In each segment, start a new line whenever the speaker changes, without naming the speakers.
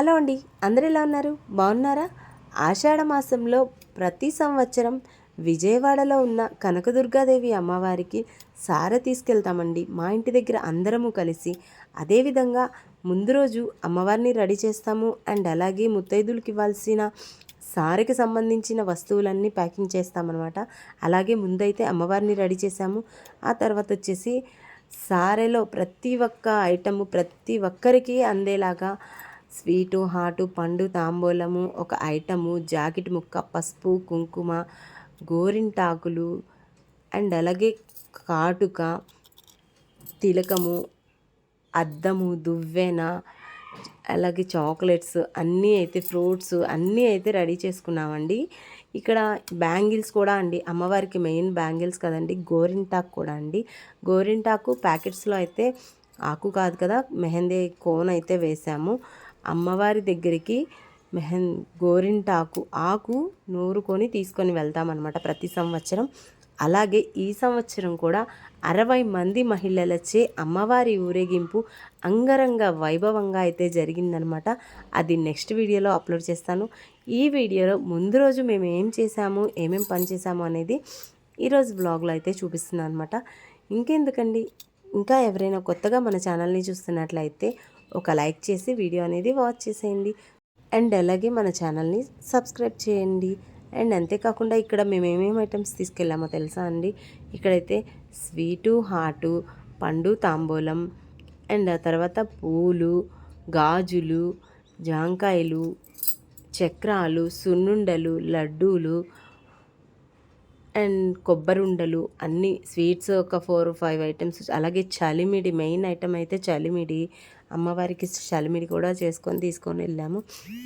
Hello అండి అందరు ఎలా ఉన్నారు? బాగున్నారా? ఆషాఢ మాసంలో ప్రతి సంవత్సరం విజయవాడలో ఉన్న కనకదుర్గాదేవి అమ్మవారికి సార తీసుకెళ్తామండి. మా ఇంటి దగ్గర అందరము కలిసి అదేవిధంగా ముందు రోజు అమ్మవారిని రెడీ చేస్తాము అండ్ అలాగే ముత్తైదులకి ఇవ్వాల్సిన సారకి సంబంధించిన వస్తువులన్నీ ప్యాకింగ్ చేస్తామన్నమాట. అలాగే ముందైతే అమ్మవారిని రెడీ చేశాము. ఆ తర్వాత వచ్చేసి సారెలో ప్రతి ఒక్క ఐటము ప్రతి ఒక్కరికి అందేలాగా స్వీటు హాటు పండు తాంబూలము ఒక ఐటము జాకెట్ ముక్క పసుపు కుంకుమ గోరింటాకులు అండ్ అలాగే కాటుక తిలకము అద్దము దువ్వెన అలాగే చాక్లెట్స్ అన్నీ అయితే ఫ్రూట్స్ అన్నీ అయితే రెడీ చేసుకున్నామండి. ఇక్కడ బ్యాంగిల్స్ కూడా అండి అమ్మవారికి మెయిన్ బ్యాంగిల్స్ కదండి గోరింటాకు కూడా అండి. గోరింటాకు ప్యాకెట్స్లో అయితే ఆకు కాదు కదా మెహందీ కోన్ అయితే వేసాము. అమ్మవారి దగ్గరికి మెహన్ గోరింటాకు ఆకు నూరుకొని తీసుకొని వెళ్తామన్నమాట ప్రతి సంవత్సరం. అలాగే ఈ సంవత్సరం కూడా అరవై మంది మహిళలచే అమ్మవారి ఊరేగింపు అంగరంగ వైభవంగా అయితే జరిగిందనమాట అది నెక్స్ట్ వీడియోలో అప్లోడ్ చేస్తాను. ఈ వీడియోలో ముందు రోజు మేము ఏం చేసాము ఏమేం పని చేసాము అనేది ఈరోజు బ్లాగ్లో అయితే చూపిస్తున్నాను అనమాట ఇంకెందుకండి? ఇంకా ఎవరైనా కొత్తగా మన ఛానల్ని చూస్తున్నట్లయితే ఒక లైక్ చేసి వీడియో అనేది వాచ్ చేసేయండి. అండ్ అలాగే మన ఛానల్ని సబ్స్క్రైబ్ చేయండి. అండ్ అంతేకాకుండా ఇక్కడ మేము ఏమేమి ఐటమ్స్ తీసుకెళ్ళామో తెలుసా అండి? ఇక్కడైతే స్వీటు హాటు పండు తాంబూలం అండ్ ఆ తర్వాత పూలు గాజులు జాంకాయలు చక్రాలు సున్నుండలు లడ్డూలు అండ్ కొబ్బరి ఉండలు అన్నీ స్వీట్స్ ఒక ఫోర్ ఫైవ్ ఐటమ్స్ అలాగే చలిమిడి మెయిన్ ఐటమ్ అయితే చలిమిడి. అమ్మవారికి చలిమిడి కూడా చేసుకొని తీసుకొని వెళ్ళాము.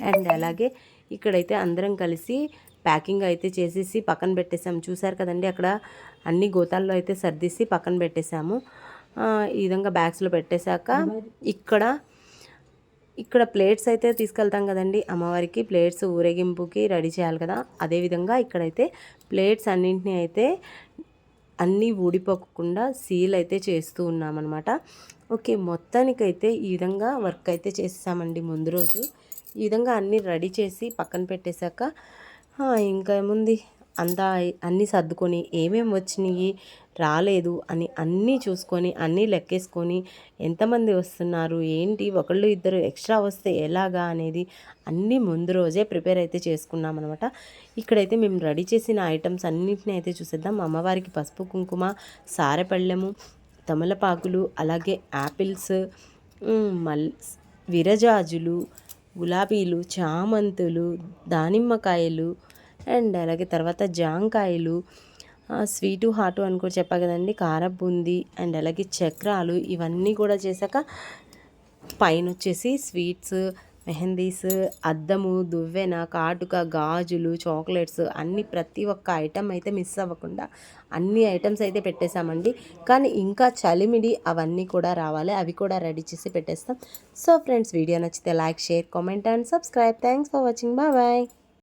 అండ్ అలాగే ఇక్కడైతే అందరం కలిసి ప్యాకింగ్ అయితే చేసేసి పక్కన పెట్టేసాము. చూసారు కదండి అక్కడ అన్ని గోతాల్లో అయితే సర్దిసి పక్కన పెట్టేశాము ఈ విధంగా బ్యాగ్స్లో పెట్టేశాక ఇక్కడ ఇక్కడ ప్లేట్స్ అయితే తీసుకెళ్తాం కదండి. అమ్మవారికి ప్లేట్స్ ఊరేగింపుకి రెడీ చేయాలి కదా. అదేవిధంగా ఇక్కడైతే ప్లేట్స్ అన్నింటినీ అయితే అన్నీ ఊడిపోకుండా సీల్ అయితే చేస్తూ ఉన్నామన్నమాట. ఓకే మొత్తానికైతే ఈ విధంగా వర్క్ అయితే చేసామండి ముందు రోజు. ఈ విధంగా అన్నీ రెడీ చేసి పక్కన పెట్టేశాక ఇంకా ఏముంది? అంతా అన్నీ సర్దుకొని ఏమేమి వచ్చినాయి రాలేదు అని అన్నీ చూసుకొని అన్నీ లెక్కేసుకొని ఎంతమంది వస్తున్నారు ఏంటి ఒకళ్ళు ఇద్దరు ఎక్స్ట్రా వస్తే ఎలాగా అనేది అన్నీ ముందు రోజే ప్రిపేర్ అయితే చేసుకున్నాం అనమాట ఇక్కడైతే మేము రెడీ చేసిన ఐటమ్స్ అన్నింటినీ అయితే చూసేద్దాం. అమ్మవారికి పసుపు కుంకుమ సారెపళ్ళెము తమలపాకులు అలాగే యాపిల్స్ మల్ విరజాజులు గులాబీలు చామంతులు దానిమ్మకాయలు అండ్ అలాగే తర్వాత జాంకాయలు స్వీటు హాటు అని కూడా చెప్పా కదండి. కార బూంది అండ్ అలాగే చక్రాలు ఇవన్నీ కూడా చేశాక పైన వచ్చేసి స్వీట్స్ మెహందీస్ అద్దము దువ్వెన కాటుక గాజులు చాక్లెట్స్ అన్ని ప్రతి ఒక్క ఐటమ్ అయితే మిస్ అవ్వకుండా అన్ని ఐటమ్స్ అయితే పెట్టేశామండి. కానీ ఇంకా చలిమిడి అవన్నీ కూడా రావాలి. అవి కూడా రెడీ చేసి పెట్టేస్తాం. సో ఫ్రెండ్స్ వీడియో నచ్చితే like share comment and subscribe. Thanks for watching. Bye bye.